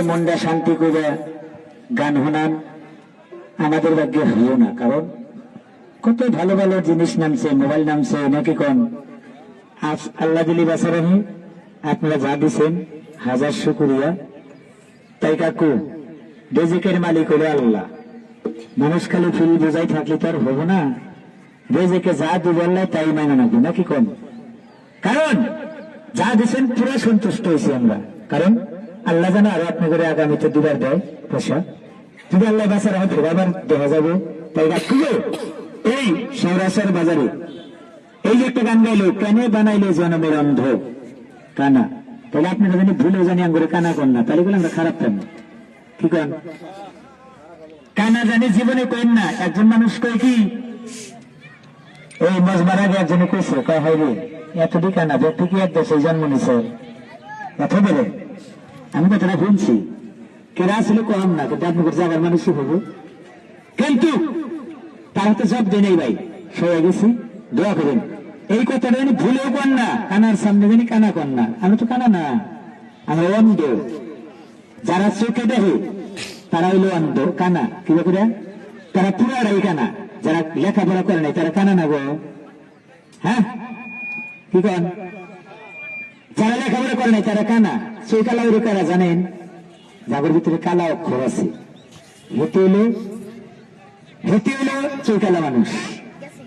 যে আপনাদের মনটা শান্তি করে গান শোনান। আমাদের ভাগ্যে হইও না, কারণ কত ভালো ভালো জিনিস নামছে, মোবাইল নামছে, নাকি কন? আজ আল্লাহ দিলি বাসারাহি আপনারা যা দিছেন, হাজার শুকুরিয়া। তাই কাকু, রেজিকের মালিক হলো আল্লাহ। মানুষ খালি ফুল বোঝাই থাকলে তো আর হব না। রেজেকে যা দিবে আল্লাহ, তাই মানে নাকি নাকি কম কারণ যা দিচ্ছেন পুরো সন্তুষ্ট হয়েছি আমরা। কারণ আল্লাহ জানে আরও আপনি করে আগামীতে দুবার দেয় পয়সা যদি আল্লাহ বাসার আমার ফেরাবার দেখা যাবে। তাই রাখব এই সৌরাসের বাজারে। এই যে একটা গান গাইলো, কেন বানাইলো জনমের অন্ধ। কানা। তাহলে আপনারা জানি ভুলে জানি আঙ্গুরে কানা কন না, তাহলে আমরা খারাপ কেন? কি কন কানা জানি জীবনে কইন না, একজন মানুষ কই কি? এই মজবার আগে একজনে কইছে, কয়, হয় রে, এতটি কানা ব্যক্তি কি এক দেশে জন্ম নিছে। এত বলে। আমি কথাটা শুনছি কেরা ছিল কম না, কিন্তু আপনাদের জায়গার মানুষই হব কিন্তু তারা তো সব দেয় ভাই, সয়ে গেছি, দোয়া করেন। এই কথাটা জানি ভুলেও কর না, কানার সামনে জানি কানা কর না। আমি তো কানা না, আমরা অন্ধ। যারা চোখে দেখে, তারা হইল অন্ধ, কানা। কি করে তারা পুরাটাই কানা। যারা লেখাপড়া করে নাই, তারা কানা না গো। হ্যাঁ? কি কন? যারা লেখাপড়া করে নাই, তারা কানা। সেই কালা কারা জানেন? যাদের ভিতরে কালা অক্ষর আছে। হেঁটে হইল চৈকালা মানুষ।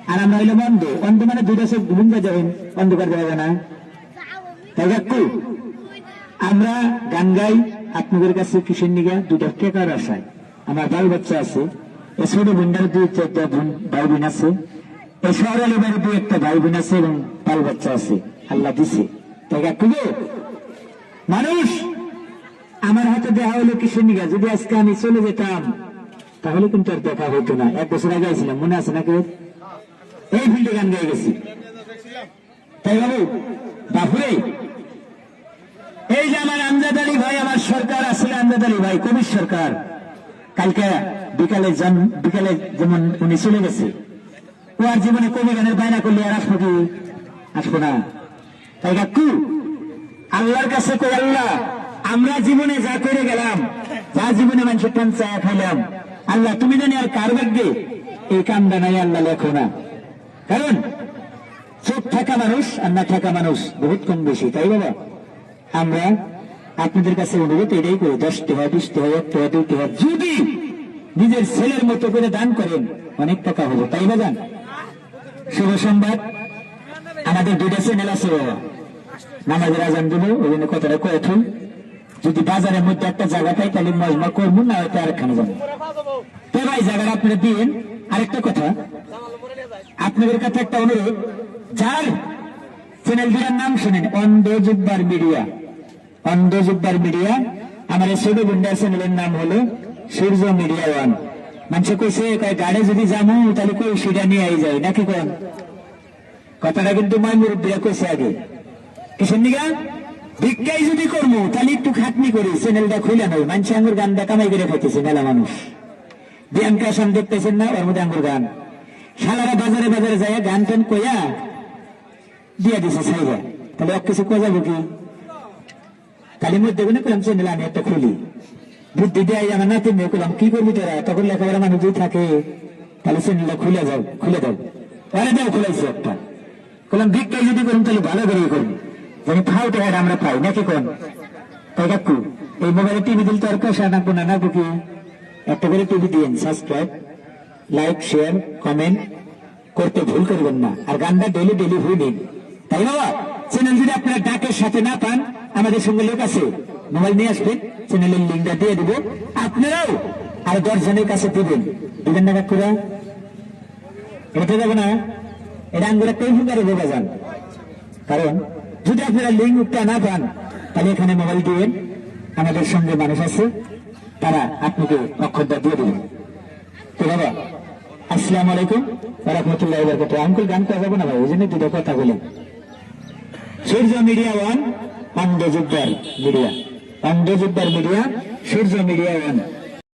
আর আমরা হইল বন্ধ অন্ধ মানে দুটো ঘুমবে যাবেন অন্ধকার যাবে না। তাই কাকু আমরা গান গাই আপনাদের কাছে কিসের নিগা? দুটা টেকার আশায়। আমার বাল বাচ্চা আছে। এ দুই চারটা ভাই বোন আছে। আলিবাড়ি দুই একটা ভাই বোন আছে এবং বাল বাচ্চা আছে। আল্লাহ দিছে। কাকু মানুষ, আমার হাতে দেখা হলো কিসের নিগা? যদি আজকে আমি চলে যেতাম, তাহলে কিন্তু আর দেখা হইতো না। এক বছর আগে ছিলাম মনে আছে না কেউ এই ফিল্ডে গান গাই গেছি। তাই বাবু, বাপুরে, এই যে আমার আমজাদ আলী ভাই, আমার সরকার, আসলে আমজাদ আলী ভাই, কবির সরকার, কালকে বিকালে বিকালে যেমন উনি চলে গেছে, ও আর জীবনে কবি গানের বায়না করলে আর আসব কি? আসব না। তাই কাকু আল্লাহর কাছে কই আল্লাহ, আমরা জীবনে যা করে গেলাম, যা জীবনে মানুষের টান চায়া খাইলাম, আল্লাহ, তুমি জানি আর কার ভাগ্যে? এই কামটা নাই আল্লাহ লেখো না। কারণ, চোখ থাকা মানুষ আর না থাকা মানুষ বহুত কম বেশি, তাই বাবা? আমরা আপনাদের কাছে অনুরোধ এটাই করি, দশটি হয়, বিশটি হয়, একটি হয়, দুইটি হয়, যদি নিজের ছেলের মতো করে দান করেন, অনেক টাকা হবে, তাই না শুভ সংবাদ। আমাদের দুইটা চ্যানেল আছে বাবা। নামাজের আজান দেবো ওই জন্য কথাটা কয়েথুন যদি বাজারের মধ্যে একটা জায়গা পাই, তাহলে মজমা করব, না হয়তো আরেকখানে যাব। তো ভাই জায়গাটা আপনারা দিন আরেকটা কথা। আপনাদের কাছে একটা অনুরোধ, যার চ্যানেল দুটার নাম শুনেন জুব্বার মিডিয়া। অন্ধ জুব্বার মিডিয়া, আমার এই ছোট গুন্ডা চ্যানেলের নাম হলো সূর্য মিডিয়া ওয়ান। মানুষ কইছে, কয়, গাড়ি যদি যাব তাহলে কই, সেটা নিয়ে আই যায় নাকি কোন? কথাটা কিন্তু মাই মুরব্বীরা কইছে আগে। ভিক্ষাই যদি করব তাহলে একটু খাটনি করি, চ্যানেলটা খুলে নয় মানুষ আঙ্গুর গানটা কামাই করে খাইতেছে, মেলা মানুষ। দেখতেছেন না, ওর মধ্যে আঙ্গুর গান। শালারা বাজারে বাজারে যায় গান টান কইয়া দিয়ে দিছে তাহলে এক কিছু কয়া যাব কি? কালী মধ্যে কোনো করলাম চ্যানেল আমি একটা খুলি। বুদ্ধি দিয়ে, আমার নাতি মেয়ে করলাম কি করবি তোরা? তখন লেখাপড়া মানুষ যদি থাকে, তাহলে চ্যানেলটা খুলে যাও খুলে দাও। আরে দাও, খুলাইছে একটা। বললাম ভিক্ষাই যদি করুন তাহলে ভালো করে করবি টাকা আমরা পাই নাকি তাই কাকু এই মোবাইলে টিভি দিলে তো আর পয়সা নাকবো না নাকবো কি? একটা করে TV subscribe like share comment করতে ভুল করবেন না। আর গানটা ডেলি ডেলি হয়ে নিন। তাই বাবা? চ্যানেল যদি ডাকের সাথে না পান, আমাদের সঙ্গে লোক আছে। মোবাইল নিয়ে আসবেন চ্যানেলের লিঙ্কটা দিয়ে দিব। আপনারাও আর দশজনের কাছে দিবেন। দিবেন না, কাকুরা? এটা যাবে না? এটা আঙ্গুরা কেউ দেবে যান। কারণ যদি আপনারা লিঙ্কটা না পান তাহলে এখানে মোবাইল দিবেন আমাদের সঙ্গে মানুষ আছে, তারা আপনাকে অক্ষরটা দিয়ে দেবেন তো বাবা, আসসালামু আলাইকুম। রহমতুল্লাহ বরকত আঙ্কুল, গান করা যাব না ভাই? ওই জন্য দুটো কথা বলেন সূর্য মিডিয়া ওয়ান অন্ধ জুব্বার মিডিয়া। অন্ধ জুব্বার মিডিয়া, সূর্য মিডিয়া ওয়ান।